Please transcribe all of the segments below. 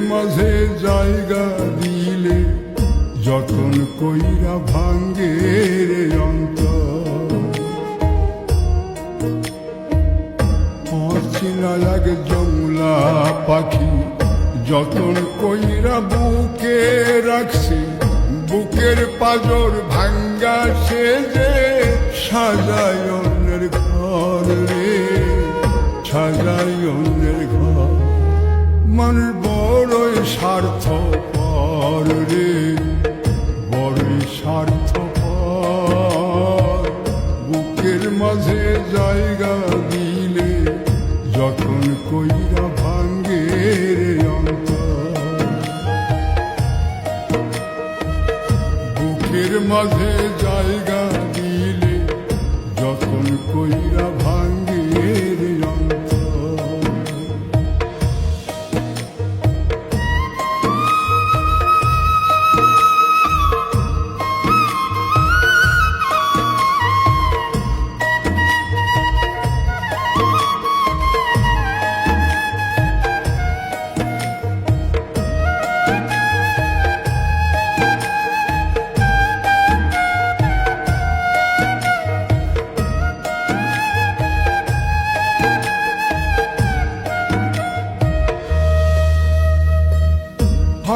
মাঝে জায়গা দিলে যতন কইরা ভাঙ্গে রে অন্তর। লাগে জংলা পাখি, যতন কইরা বুকে রাখছে, বুকের পাজর ভাঙ্গা সে যে সাজায় অন্যের ঘর রে, সাজায় অন্যের ঘর। মানুষ স্বার্থ পর রে, বড়ই স্বার্থ বুকের মাঝে জায়গা দিলে যখন কইরা ভাঙ্গে বুকের মাঝে জায়গা দিলে যখন কইরা ভাঙ্গে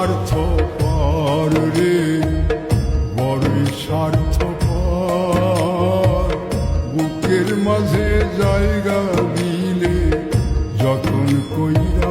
স্বার্থ পর রে বড়ই স্বার্থ বুকের মাঝে জায়গা দিলে যতন কইরা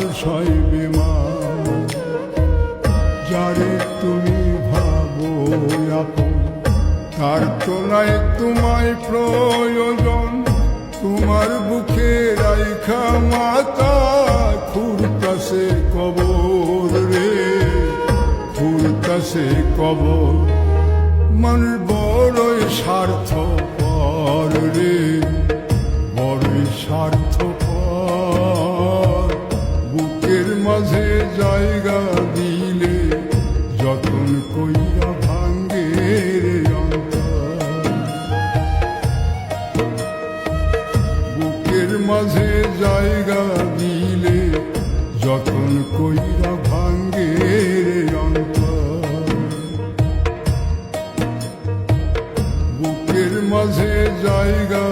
হয় বেমান যারে তুমি ভাবো আপন, তার তোমায় প্রয়োজন, তোমার বুকে রাইখা মাতা খুরতাছে কবর রে খুরতাছে কবর। মাঝে জায়গা দিলে যখন কইরা ভাঙ্গে বুকের মাঝে জায়গা